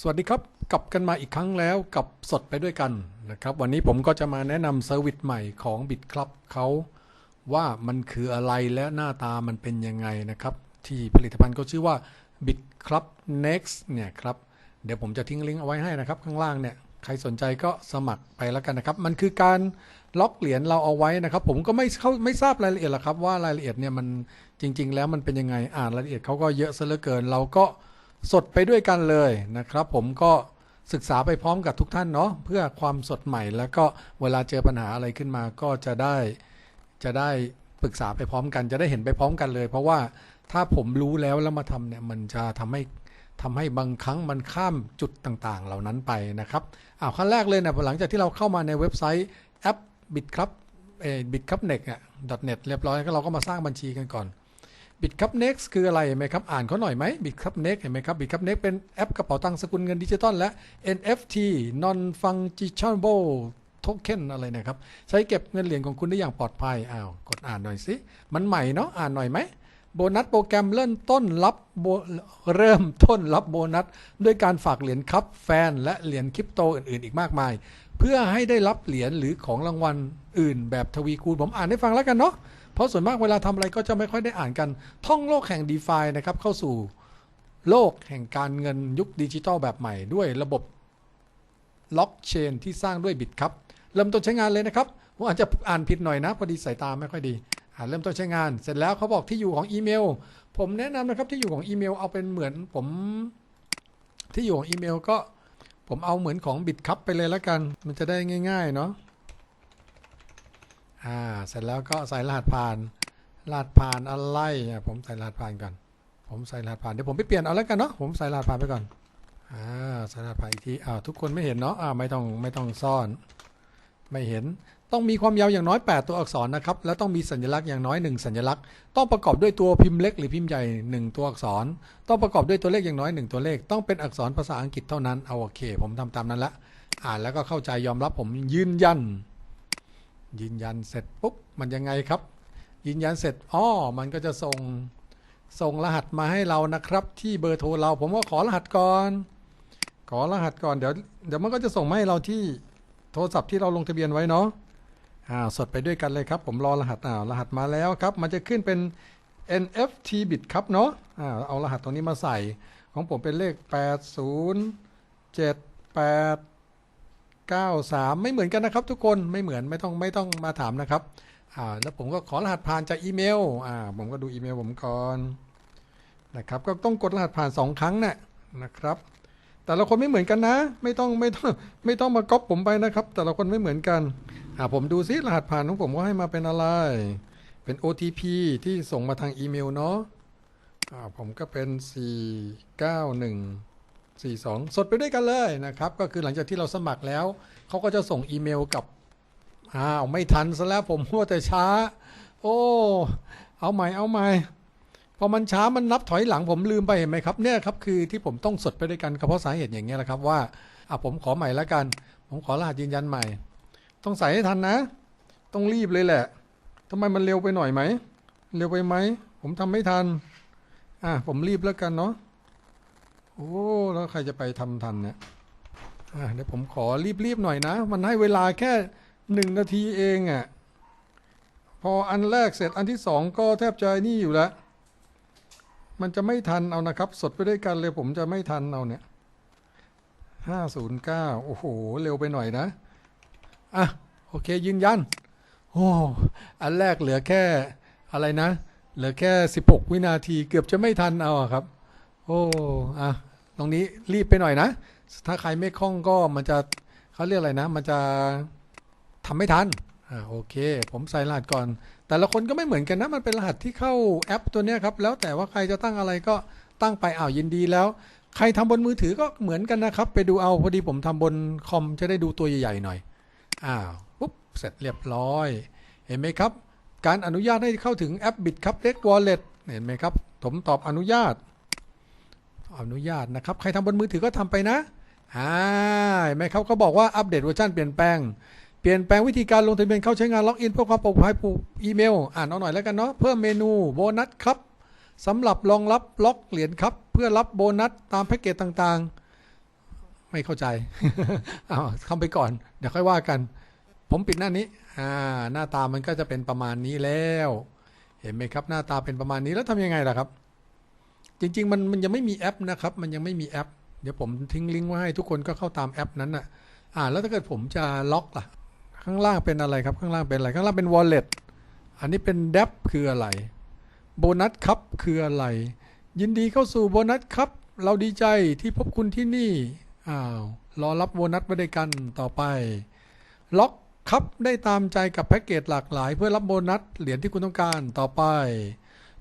สวัสดีครับ กลับกันมาอีกครั้งแล้วกับสดไปด้วยกันนะครับ วันนี้ผมก็จะมาแนะนำเซอร์วิสใหม่ของ b i t Club เขาว่ามันคืออะไรและหน้าตามันเป็นยังไงนะครับ ที่ผลิตภัณฑ์ก็ชื่อว่า b i t Club Next เนี่ยครับ เดี๋ยวผมจะทิ้งลิงก์เอาไว้ให้นะครับ ข้างล่างเนี่ย ใครสนใจก็สมัครไปแล้วกันนะครับ มันคือการล็อกเหรียญเราเอาไว้นะครับ ผมก็ไม่เข้าไม่ทราบรายละเอียดหรอกครับว่ารายละเอียดเนี่ยมันจริง ๆ แล้วมันเป็นยังไงอ่านรายละเอียดเขาก็เยอะซะเหลือเกินเราก็ สดไปด้วยกันเลยนะครับ ผมก็ศึกษาไปพร้อมกับทุกท่านเนาะเพื่อความสดใหม่ แล้วก็เวลาเจอปัญหาอะไรขึ้นมาก็จะได้จะได้ปรึกษาไปพร้อมกัน จะได้เห็นไปพร้อมกันเลย เพราะว่าถ้าผมรู้แล้วแล้วมาทำเนี่ยมันจะทำให้ทำให้บางครั้งมันข้ามจุดต่างๆ เหล่านั้นไปนะครับอ้าวขั้นแรกเลยนะหลังจากที่เราเข้ามาในเว็บไซต์แอป BitClub เอ่อ BitClubNet อะ .net เรียบร้อยก็เราก็มาสร้างบัญชีกันก่อน BitClub Next คืออะไรเห็นไหมครับ อ่านเขาหน่อยไหม BitClub Next เห็นไหมครับ BitClub Next เป็นแอปกระเป๋าตังค์สกุลเงินดิจิตอลและ NFT Non Fungible Token อะไรนะครับ ใช้เก็บเงินเหรียญของคุณได้อย่างปลอดภัยอ้าวกดอ่านหน่อยสิมันใหม่เนาะอ่านหน่อยไหมโบนัสโปรแกรมเริ่มต้นรับโบเริ่มต้นรับโบนัส ด้วยการฝากเหรียญครับแฟน และเหรียญคริปโตอื่น ๆ อีกมากมาย เพื่อให้ได้รับเหรียญหรือของรางวัลอื่นแบบทวีคูณผมอ่านให้ฟังแล้วกันเนาะ เพราะส่วนมากเวลาทำอะไรก็จะไม่ค่อยได้อ่านกัน ท่องโลกแห่ง d e f านะครับ เข้าสู่โลกแห่งการเงินยุคดิจิทัลแบบใหม่ด้วยระบบล็อกเชนที่สร้างด้วยบิตครับเริ่มต้นใช้งานเลยนะครับผมอาจจะอ่านผิดหน่อยนะ พอดีสายตาไม่ค่อยดีเริ่มต้นใช้งาน เสร็จแล้วเขาบอกที่อยู่ของอีเมล ผมแนะนำนะครับที่อยู่ของอีเมลเอาเป็นเหมือนผมที่อยู่ของอีเมลก็ผมเอาเหมือนของบิตคัพไปเลยแล้วกัน มันจะได้ง่าย ๆ เนาะ อ่าเสร็จแล้วก็ใส่รหัสผ่านรหัสผ่านอะไรอะผมใส่รหัสผ่านก่อน ผมใส่รหัสผ่านเดี๋ยวผมไปเปลี่ยนเอาแล้วกันเนาะผมใส่รหัสผ่านไปก่อนอ่าใส่รหัสผ่านอีกทีอ้าทุกคนไม่เห็นเนาะอ่าไม่ต้องไม่ต้องซ่อน ไม่เห็นต้องมีความยาวอย่างน้อย 8 ตัวอักษรนะครับ แล้วต้องมีสัญลักษณ์อย่างน้อย 1 สัญลักษณ์ ต้องประกอบด้วยตัวพิมพ์เล็กหรือพิมพ์ใหญ่ 1 ตัวอักษร ต้องประกอบด้วยตัวเลขอย่างน้อย 1 ตัวเลข ต้องเป็นอักษรภาษาอังกฤษเท่านั้น เอาโอเค ผมทำตามนั้นละ อ่านแล้วก็เข้าใจยอมรับผมยืนยัน ยืนยันเสร็จปุ๊บมันยังไงครับ ยืนยันเสร็จอ้อมันก็จะส่งส่งรหัสมาให้เรานะครับ ที่เบอร์โทรเรา ผมก็ขอรหัสก่อน ขอรหัสก่อนเดี๋ยวเดี๋ยวมันก็จะส่งมาให้เราที่โทรศัพท์ที่เราลงทะเบียนไว้เนาะอ่าสดไปด้วยกันเลยครับ ผมรอรหัสอ่ารหัสมาแล้วครับ มันจะขึ้นเป็น NFT bit ครับเนาะอ่าเอารหัสตรงนี้มาใส่ ของผมเป็นเลข 93 ไม่เหมือนกันนะครับ ทุกคนไม่เหมือนไม่ต้องไม่ต้องมาถามนะครับอ่าแล้วผมก็ขอรหัสผ่านจากอีเมลอ่าผมก็ดูอีเมลผมก่อนนะครับ ก็ต้องกดรหัสผ่าน 2 ครั้งน่ะนะครับ แต่ละคนไม่เหมือนกันนะ ไม่ต้องไม่ต้องไม่ต้องมาก๊อปผมไปนะครับ แต่ละคนไม่เหมือนกันอ่าผมดูซิรหัสผ่านของผมว่าให้มาเป็นอะไร เป็น OTP ที่ส่งมาทางอีเมลเนาะอ่าผมก็เป็น 491 42 สดไปด้วยกันเลยนะครับ ก็คือหลังจากที่เราสมัครแล้ว เขาก็จะส่งอีเมลกับอ้าวไม่ทันซะแล้วผมมัวแต่ช้า โอ้ เอาใหม่เอาใหม่พอมันช้ามันนับถอยหลังผมลืมไปเห็นไหมครับเนี่ยครับคือที่ผมต้องสดไปด้วยกันเพราะสาเหตุอย่างเงี้ยแหละครับว่าอะผมขอใหม่แล้วกัน ผมขอรหัสยืนยันใหม่ ต้องใส่ให้ทันนะ ต้องรีบเลยแหละทำไมมันเร็วไปหน่อยไหมเร็วไปไหมผมทำไม่ทันอะผมรีบแล้วกันเนาะ โอ้แล้วใครจะไปทำทันเนี่ยเดี๋ยวผมขอรีบๆหน่อยนะ มันให้เวลาแค่หนึ่งนาทีเองอะ่ะพออันแรกเสร็จอันที่สองก็แทบจะนี่อยู่แล้ว มันจะไม่ทันเอานะครับ สดไปด้วยกันเลยผมจะไม่ทันเอาเนี่ยห้าศูนย์เก้าโอ้โห เร็วไปหน่อยนะ อะ โอเคยืนยัน โอ้อันแรกเหลือแค่อะไรนะ เหลือแค่16วินาทีเกือบจะไม่ทันเอาครับ โอ้อะตรงนี้รีบไปหน่อยนะ ถ้าใครไม่คล่องก็มันจะเขาเรียกอะไรนะ มันจะทำไม่ทันอ่าโอเค ผมใส่รหัสก่อน แต่ละคนก็ไม่เหมือนกันนะ มันเป็นรหัสที่เข้าแอปตัวเนี้ยครับ แล้วแต่ว่าใครจะตั้งอะไรก็ตั้งไปอ้าวยินดีแล้ว ใครทำบนมือถือก็เหมือนกันนะครับ ไปดูเอาพอดีผมทำบนคอมจะได้ดูตัวใหญ่ๆหน่อย อ้าวปุ๊บเสร็จเรียบร้อย เห็นไหมครับ การอนุญาตให้เข้าถึงแอป Bit ครับ Leg Wallet เห็นไหมครับ ผมตอบอนุญาต อนุญาตนะครับ ใครทำบนมือถือก็ทำไปนะอ่าเห็นไหมครับเขาบอกว่าอัปเดตเวอร์ชันเปลี่ยนแปลง เปลี่ยนแปลงวิธีการลงทะเบียนเข้าใช้งานล็อกอินเพื่อความปลอดภัยผู้อีเมล อ่านเอาหน่อยแล้วกันเนาะ เพิ่มเมนูโบนัสครับสำหรับรองรับล็อกเหรียญครับ เพื่อรับโบนัสตามแพ็กเกจต่างๆ ไม่เข้าใจเอาทำไปก่อน เดี๋ยวค่อยว่ากัน ผมปิดหน้านี้ อ่า หน้าตามันก็จะเป็นประมาณนี้แล้ว เห็นไหมครับ หน้าตาเป็นประมาณนี้แล้วทำยังไงล่ะครับ จริง ๆ มันมันยังไม่มีแอปนะครับ มันยังไม่มีแอป เดี๋ยวผมทิ้งลิงก์ไว้ให้ทุกคนก็เข้าตามแอปนั้นน่ะอ่าแล้วถ้าเกิดผมจะล็อกล่ะ ข้างล่างเป็นอะไรครับ ข้างล่างเป็นอะไร ข้างล่างเป็น wallet อันนี้เป็น d ด p คืออะไร โบนัสครับคืออะไร ยินดีเข้าสู่โบนัสครับ เราดีใจที่พบคุณที่นี่อ้าวรอรับโบนัสไว้ด้วยกันต่อไป ล็อกครับได้ตามใจกับแพ็กเกจหลากหลาย เพื่อรับโบนัสเหรียญที่คุณต้องการต่อไป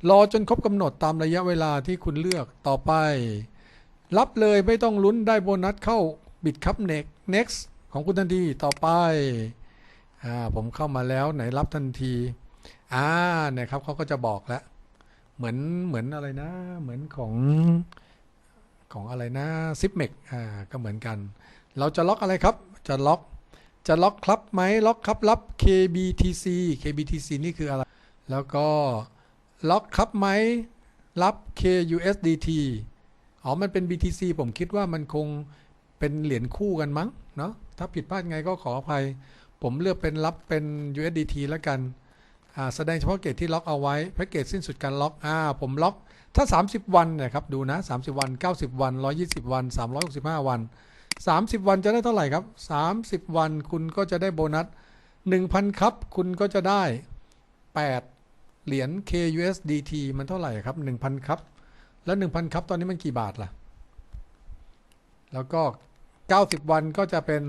รอจนครบกำหนดตามระยะเวลาที่คุณเลือกต่อไป รับเลยไม่ต้องลุ้นได้โบนัสเข้าบิดครับเน็ก next ของคุณทันทีต่อไปอ่าผมเข้ามาแล้วไหนรับทันทีอ่าเนี่ยครับเขาก็จะบอกแล้ว เหมือนเหมือนอะไรนะ เหมือนของของอะไรนะซิปเมกอ่าก็เหมือนกัน เราจะล็อกอะไรครับ จะล็อกจะล็อกครับไหมล็อกครับรับ KBTC KBTC นี่คืออะไร แล้วก็ ล็อกครับไหมรับ KUSDT อ๋อ มันเป็น BTC ผมคิดว่ามันคงเป็นเหรียญคู่กันมั้ง เนาะ ถ้าผิดพลาดไงก็ขออภัย ผมเลือกเป็นรับเป็น USDT แล้วกัน อ่า แสดงเฉพาะเกตที่ล็อกเอาไว้ แพ็กเกจสิ้นสุดการล็อก อ่า ผมล็อก ถ้า 30 วันเนะครับ ดูนะ 30 วัน 90 วัน 120 วัน 365 วัน 30 วันจะได้เท่าไหร่ครับ 30 วันคุณก็จะได้โบนัส 1,000 ครับ คุณก็จะได้ 8 เหรียญ KUSDT มันเท่าไหร่ครับ 1,000 ครับ แล้ว 1,000 ครับตอนนี้มันกี่บาทล่ะ แล้วก็ 90 วันก็จะเป็น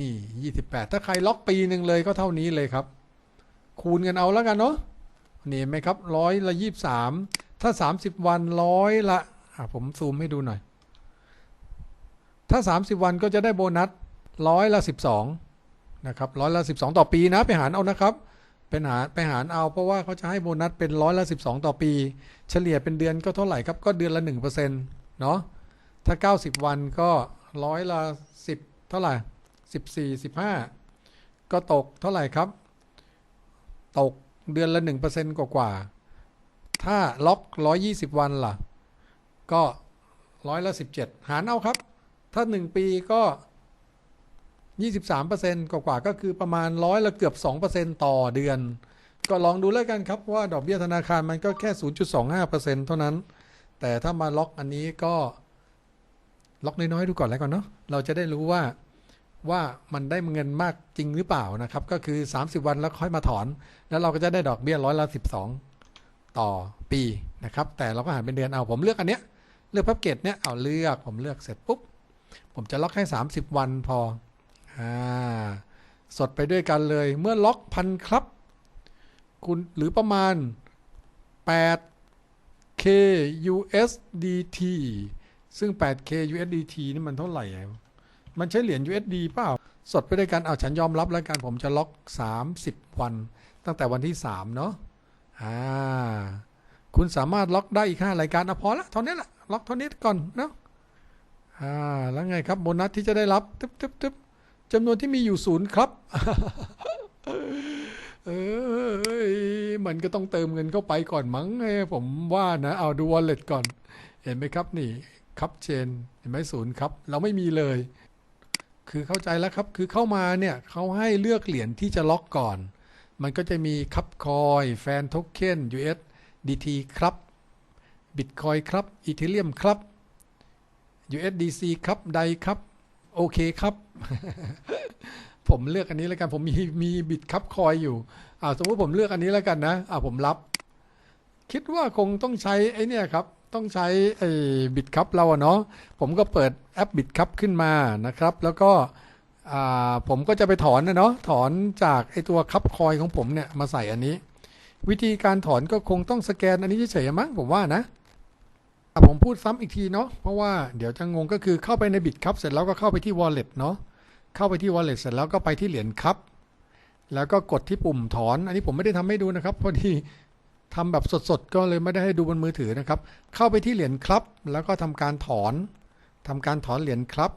นี่ 28 ถ้าใครล็อกปีหนึ่งเลยก็เท่านี้เลยครับ คูณกันเอาแล้วกันเนาะนี่เห็นไหมครับร้อยละยี่สามถ้าสามสิบวันร้อยละอะผมซูมให้ดูหน่อย ถ้าสามสิบวันก็จะได้โบนัสร้อยละสิบสองนะครับร้อยละสิบสองต่อปีนะไปหารเอานะครับ เป็นหารไปหารเอาเพราะว่าเขาจะให้โบนัสเป็นร้อยละสิบสองต่อปี เฉลี่ยเป็นเดือนก็เท่าไหร่ครับ ก็เดือนละหนึ่งเปอร์เซ็นต์เนาะถ้าเก้าสิบวันก็ร้อยละสิบเท่าไหร่สิบสี่สิบห้าก็ตกเท่าไหร่ครับ ตกเดือนละหนึ่งเปอร์เซ็นต์กว่าๆถ้าล็อกร้อยยี่สิบวันล่ะ ก็ร้อยละสิบเจ็ดหารเอาครับ ถ้าหนึ่งปีก็ ยี่สิบสามเปอร์เซ็นต์กว่าก็คือประมาณร้อยละเกือบสองเปอร์เซ็นต์ต่อเดือน ก็ลองดูแล้วกันครับว่าดอกเบี้ยธนาคารมันก็แค่ศูนย์จุดสองห้าเปอร์เซ็นต์เท่านั้น แต่ถ้ามาล็อกอันนี้ก็ล็อกน้อยๆดูก่อนแล้วกันเนาะเราจะได้รู้ว่าว่ามันได้เงินมากจริงหรือเปล่านะครับ ก็คือ 30 วันแล้วค่อยมาถอน แล้วเราก็จะได้ดอกเบี้ยร้อยละ12 ต่อปีนะครับ แต่เราก็หารเป็นเดือนเอาผมเลือกอันเนี้ยเลือกแพ็กเกจเนี้ยเอาเลือกผมเลือกเสร็จปุ๊บผมจะล็อกให้ 30 วันพอ สดไปด้วยกันเลยเมื่อล็อกพันครับคุณหรือประมาณ 8k USDT ซึ่ง 8k USDT นี่มันเท่าไหร่อะมันใช้เหรียญ USD เปล่า สดไปด้วยกันเอาฉันยอมรับแล้วกันผมจะล็อก 30 วัน ตั้งแต่วันที่ 3 เนาะอ่าคุณสามารถล็อกได้อีก 5 รายการอพอละเท่านี้แหละล็อกเท่านี้ก่อนเนาะอ่าแล้วไงครับโบนัสที่จะได้รับตึ๊บตึ๊บตึ๊บ จำนวนที่มีอยู่ศูนย์ครับ เอ้ยมันก็ต้องเติมเงินเข้าไปก่อนมั้งเอ้ผมว่านะ เอาดู wallet ก่อน เห็นไหมครับนี่ครับเชนเห็นไหมศูนย์ครับ เราไม่มีเลย คือเข้าใจแล้วครับ คือเข้ามาเนี่ยเขาให้เลือกเหรียญที่จะล็อกก่อน มันก็จะมีครับคอยแฟนโทเค็น US DT ครับบิตคอยครับอีเทเรียมครับ USDC ครับ ไดครับ โอเคครับ ผมเลือกอันนี้แล้วกัน ผมมีมีบิตคับคอยอยู่อ่าสมมติผมเลือกอันนี้แล้วกันนะอ่าผมรับ คิดว่าคงต้องใช้ไอ้เนี่ยครับ ต้องใช้ไอ้บิตคัพเราเนาะผมก็เปิดแอปบิตคัพขึ้นมานะครับ แล้วก็อ่าผมก็จะไปถอนนะเนาะถอนจากไอ้ตัวคัพคอยของผมเนี่ยมาใส่อันนี้ วิธีการถอนก็คงต้องสแกนอันนี้เฉยๆมั้งผมว่านะ ผมพูดซ้ำอีกทีเนาะเพราะว่าเดี๋ยวจะงงก็คือเข้าไปในบิตคัพเสร็จแล้วก็เข้าไปที่ wallet เนาะเข้าไปที่ wallet เสร็จแล้วก็ไปที่เหรียญคัพแล้วก็กดที่ปุ่มถอน อันนี้ผมไม่ได้ทำให้ดูนะครับพอดีทำแบบสดๆ ก็เลยไม่ได้ให้ดูบนมือถือนะครับ เข้าไปที่เหรียญครับ แล้วก็ทำการถอนทำการถอนเหรียญครับ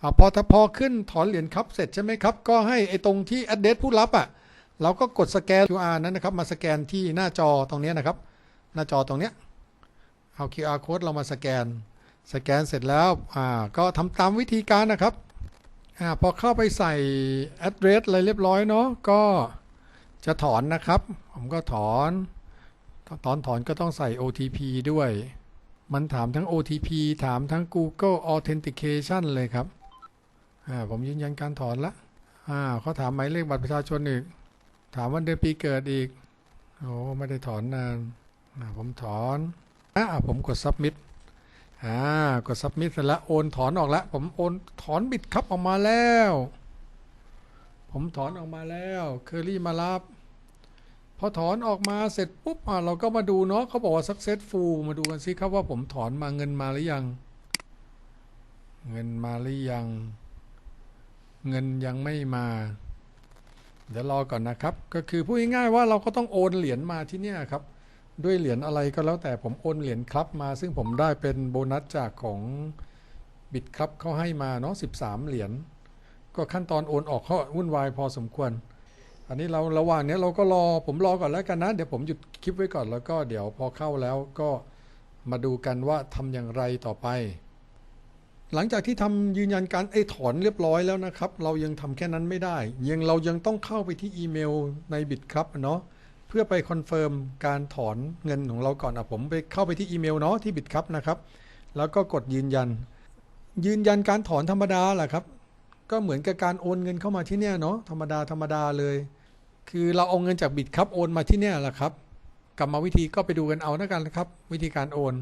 อาพอถ้าพอขึ้นถอนเหรียญครับเสร็จใช่ไหมครับ ก็ให้ไอ้ตรงที่ address ผู้รับอะ เราก็กดสแกน QR นั้นนะครับ มาสแกนที่หน้าจอตรงเนี้ยนะครับ หน้าจอตรงเนี้ย เอา QR code เรามาสแกน สแกนเสร็จแล้วอ่าก็ทำตามวิธีการนะครับอาพอเข้าไปใส่ address อะไรเรียบร้อยเนาะก็จะถอนนะครับ ผมก็ถอน ตอนถอนก็ต้องใส่ OTP ด้วย มันถามทั้ง OTP ถามทั้ง Google Authentication เลยครับอ่าผมยืนยันการถอนละอ่าเขาถามหมายเลขบัตรประชาชนอีก ถามวันเดือนปีเกิดอีกโอ้ไม่ได้ถอนนานอ่าผมถอน อ่าผมกด submit อ่ากด submit เสร็จแล้วโอนถอนออกแล้วผมโอนถอนบิตครับออกมาแล้ว ผมถอนออกมาแล้วเคอรี่มารับ พอถอนออกมาเสร็จปุ๊บอะเราก็มาดูเนาะเขาบอกว่า successful มาดูกันสิครับว่าผมถอนมาเงินมาหรือยัง เงินมาหรือยัง เงินยังไม่มาเดี๋ยวรอก่อนนะครับ ก็คือพูดง่ายๆว่าเราก็ต้องโอนเหรียญมาที่เนี่ยครับ ด้วยเหรียญอะไรก็แล้วแต่ผมโอนเหรียญครับมา ซึ่งผมได้เป็นโบนัสจากของบิตครับเขาให้มาเนาะ13 เหรียญก็ขั้นตอนโอนออกเขาวุ่นวายพอสมควร อันนี้เราระหว่างนี้เราก็รอผมรอก่อนแล้วกันนะ เดี๋ยวผมหยุดคลิปไว้ก่อนแล้วก็เดี๋ยวพอเข้าแล้วก็มาดูกันว่าทำอย่างไรต่อไป หลังจากที่ทำยืนยันการไอ้ถอนเรียบร้อยแล้วนะครับ เรายังทำแค่นั้นไม่ได้ ยังเรายังต้องเข้าไปที่อีเมลในบิตครับเนาะ พื่อไปคอนเฟิร์มการถอนเงินของเราก่อนอะผมไปเข้าไปที่อีเมลเนาะที่บิตครับนะครับ แล้วก็กดยืนยัน ยืนยันการถอนธรรมดาแหละครับ ก็เหมือนกับการโอนเงินเข้ามาที่เนี่ยเนาะธรรมดาธรรมดาเลย คือเราเอาเงินจากบิตครับโอนมาที่เนี่ยแหละครับกรรมวิธีก็ไปดูกันเอาแล้วกันนะครับ วิธีการโอน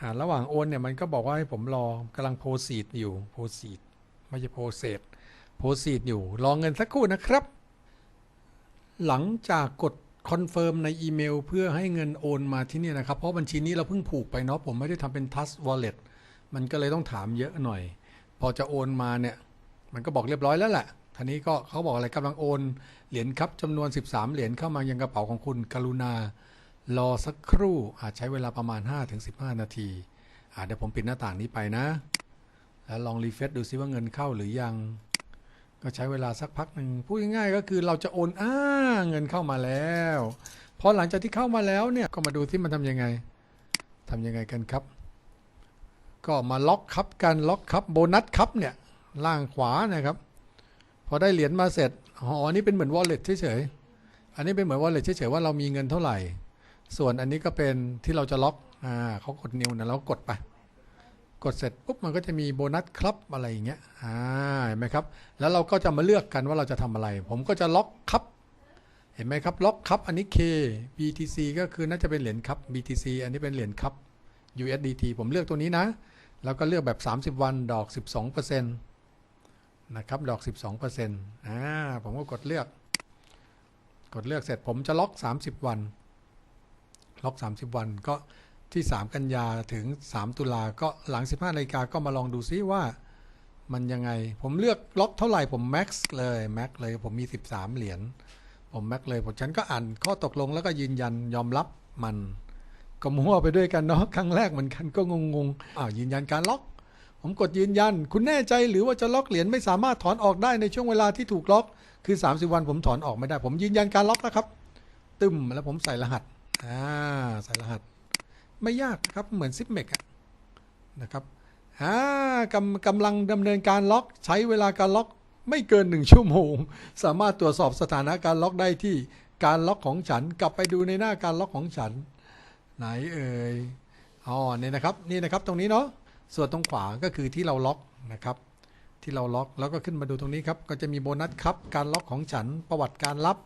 อ่าระหว่างโอนเนี่ยมันก็บอกว่าให้ผมรอกำลังโพสีดอยู่โพสีดไม่ใช่โพเซดโพสีดอยู่รอเงินสักครู่นะครับ หลังจากกด คอนเฟิร์มในอีเมลเพื่อให้เงินโอนมาที่นี่นะครับ เพราะบัญชีนี้เราเพิ่งผูกไปเนาะผมไม่ได้ทำเป็น Trust Wallet มันก็เลยต้องถามเยอะหน่อย พอจะโอนมาเนี่ย มันก็บอกเรียบร้อยแล้วแหละทีนี้ก็เขาบอกอะไรกำลังโอน เหรียญครับจำนวน 13 เหรียญเข้ามายังกระเป๋าของคุณกรุณา รอสักครู่อาจใช้เวลาประมาณ 5-15 นาทีอ่าเดี๋ยวผมปิดหน้าต่างนี้ไปนะ แล้วลองรีเฟซดูซิว่าเงินเข้าหรือยัง ก็ใช้เวลาสักพักหนึ่งพูดง่ายๆก็คือเราจะโอนอ้าเงินเข้ามาแล้วพอหลังจากที่เข้ามาแล้วเนี่ยก็มาดูที่มันทำยังไงทำยังไงกันครับ ก็มาล็อกครับกันล็อกครับโบนัสครับเนี่ยล่างขวานะครับ พอได้เหรียญมาเสร็จอ๋ออันนี้เป็นเหมือน wallet เฉยๆอันนี้เป็นเหมือน wallet เฉยๆว่าเรามีเงินเท่าไหร่ ส่วนอันนี้ก็เป็นที่เราจะล็อกอ่าเขากดนิ้วนะเรากดไป กดเสร็จปุ๊บมันก็จะมีโบนัสครับอะไรอย่างเงี้ยอ่าเห็นไหมครับ แล้วเราก็จะมาเลือกกันว่าเราจะทำอะไร ผมก็จะล็อกครับเห็นไหมครับล็อกครับอันนี้ K BTC ก็คือน่าจะเป็นเหรียญครับ BTC อันนี้เป็นเหรียญครับ USDT ผมเลือกตัวนี้นะ แล้วก็เลือกแบบ 30 วันดอก 12%นะครับดอก 12%อ่าผมก็กดเลือก กดเลือกเสร็จผมจะล็อก 30 วัน ล็อก 30 วันก็ ที่ 3 กันยาถึง 3 ตุลาก็หลัง 15นาฬิกาก็มาลองดูซิว่ามันยังไง ผมเลือกล็อกเท่าไหร่ผมแม็กซ์เลยแม็กเลยผมมี 13 เหรียญผมแม็กเลยผมฉันก็อ่านข้อตกลงแล้วก็ยืนยันยอมรับมันก็มั่วไปด้วยกันเนาะครั้งแรกเหมือนกันก็งงๆอ้าวยืนยันการล็อก ผมกดยืนยัน คุณแน่ใจหรือว่าจะล็อกเหรียญไม่สามารถถอนออกได้ในช่วงเวลาที่ถูกล็อก คือ 30 วันผมถอนออกไม่ได้ ผมยืนยันการล็อกนะครับ ตึมแล้วผมใส่รหัสอ่าใส่รหัส ไม่ยากครับเหมือนซิปเมกนะครับอ่ากำกำลังดำเนินการล็อกใช้เวลาการล็อกไม่เกินหนึ่งชั่วโมง สามารถตรวจสอบสถานะการล็อกได้ที่การล็อกของฉันกลับไปดูในหน้าการล็อกของฉัน ไหนเอ่ยอ๋อเนี่ยนะครับนี่นะครับตรงนี้เนาะส่วนตรงขวาก็คือที่เราล็อกนะครับที่เราล็อกแล้วก็ขึ้นมาดูตรงนี้ครับก็จะมีโบนัสครับการล็อกของฉันประวัติการรับ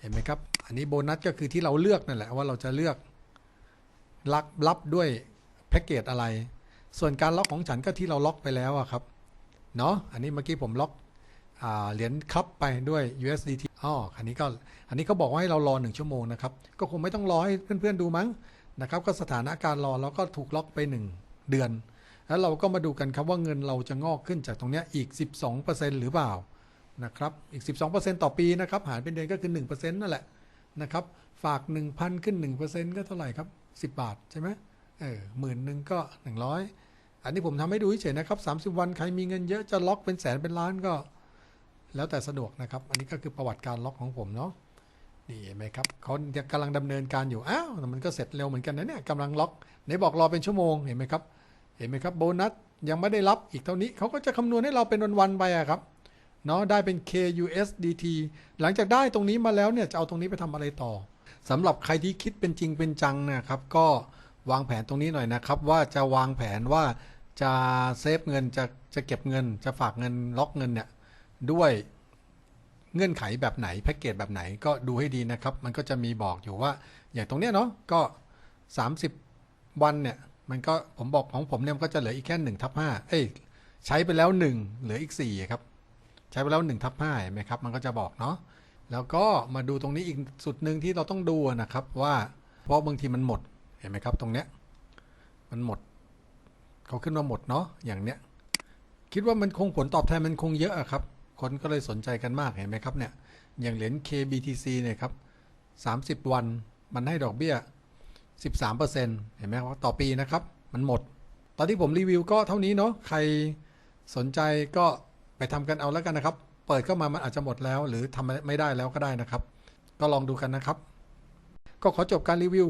เห็นไหมครับอันนี้โบนัสก็คือที่เราเลือกนั่นแหละว่าเราจะเลือก รับรับด้วยแพ็กเกจอะไร ส่วนการล็อกของฉันก็ที่เราล็อกไปแล้วอะครับ เนาะอันนี้เมื่อกี้ผมล็อกเหรียญครับไปด้วย USDT อ๋ออันนี้ก็ อันนี้เขาบอกว่าให้เรารอหนึ่งชั่วโมงนะครับ ก็คงไม่ต้องรอให้เพื่อนๆดูมั้งนะครับ ก็สถานะการรอแล้วก็ถูกล็อกไปหนึ่งเดือน แล้วเราก็มาดูกันครับว่าเงินเราจะงอกขึ้นจากตรงนี้อีก 12%หรือเปล่านะครับ อีก 12%ต่อปีนะครับ หารเป็นเดือนก็คือ 1%นั่นแหละนะครับ ฝาก 1,000 ขึ้น 1%ก็เท่าไหร่ครับ 10 บาท ใช่ไหมเออหมื่นหนึ่งก็ 100 อันนี้ผมทำให้ดูเฉยนะครับ 30 วันใครมีเงินเยอะจะล็อกเป็นแสนเป็นล้านก็ แล้วแต่สะดวกนะครับ อันนี้ก็คือประวัติการล็อกของผมเนาะนี่เห็นไหมครับเขากำลังดำเนินการอยู่อ้าวมันก็เสร็จเร็วเหมือนกันนะเนี่ยกำลังล็อกไหนบอกรอเป็นชั่วโมงเห็นไหมครับ เห็นไหมครับโบนัสยังไม่ได้รับอีกเท่านี้เขาก็จะคำนวณให้เราเป็นวันๆไปอะครับเนาะได้เป็น KUSDT หลังจากได้ตรงนี้มาแล้วเนี่ยจะเอาตรงนี้ไปทำอะไรต่อ สำหรับใครที่คิดเป็นจริงเป็นจังนะครับ ก็วางแผนตรงนี้หน่อยนะครับ ว่าจะวางแผนว่าจะเซฟเงินจะจะเก็บเงิน จะฝากเงินล็อกเงินเนี่ยด้วยเงื่อนไขแบบไหนแพ็กเกจแบบไหนก็ดูให้ดีนะครับ มันก็จะมีบอกอยู่ว่า อย่างตรงเนี้ยเนาะก็ 30 วันเนี่ย มันก็ผมบอกของผมเนี่ยมันก็จะเหลืออีกแค่หนึ่งทับห้าเอ้ยใช้ไปแล้วหนึ่งเหลืออีกสี่ครับ ใช้ไปแล้วหนึ่งทับห้าเห็นไหมครับ มันก็จะบอกเนาะ แล้วก็มาดูตรงนี้อีกสุดหนึ่งที่เราต้องดูนะครับว่าเพราะบางทีมันหมดเห็นไหมครับ ตรงเนี้ยมันหมดเขาขึ้นมาหมดเนาะอย่างเนี้ยคิดว่ามันคงผลตอบแทนมันคงเยอะอะครับ คนก็เลยสนใจกันมากเห็นไหมครับเนี่ยอย่างเหรียญ KBTC เนี่ยครับ30 วันมันให้ดอกเบี้ย 13%เห็นไหมว่าต่อปีนะครับ มันหมด ตอนที่ผมรีวิวก็เท่านี้เนาะใครสนใจก็ไปทำกันเอาแล้วกันนะครับ เปิดเข้ามามันอาจจะหมดแล้ว หรือทำไม่ได้แล้วก็ได้นะครับ ก็ลองดูกันนะครับ ก็ขอจบการรีวิว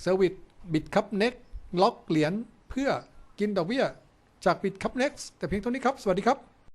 เซอร์วิสบิตคัพเน็กล็อกเหรียญเพื่อกินดอกเบี้ยจากบิตคัพเน็กแต่เพียงเท่านี้ครับ สวัสดีครับ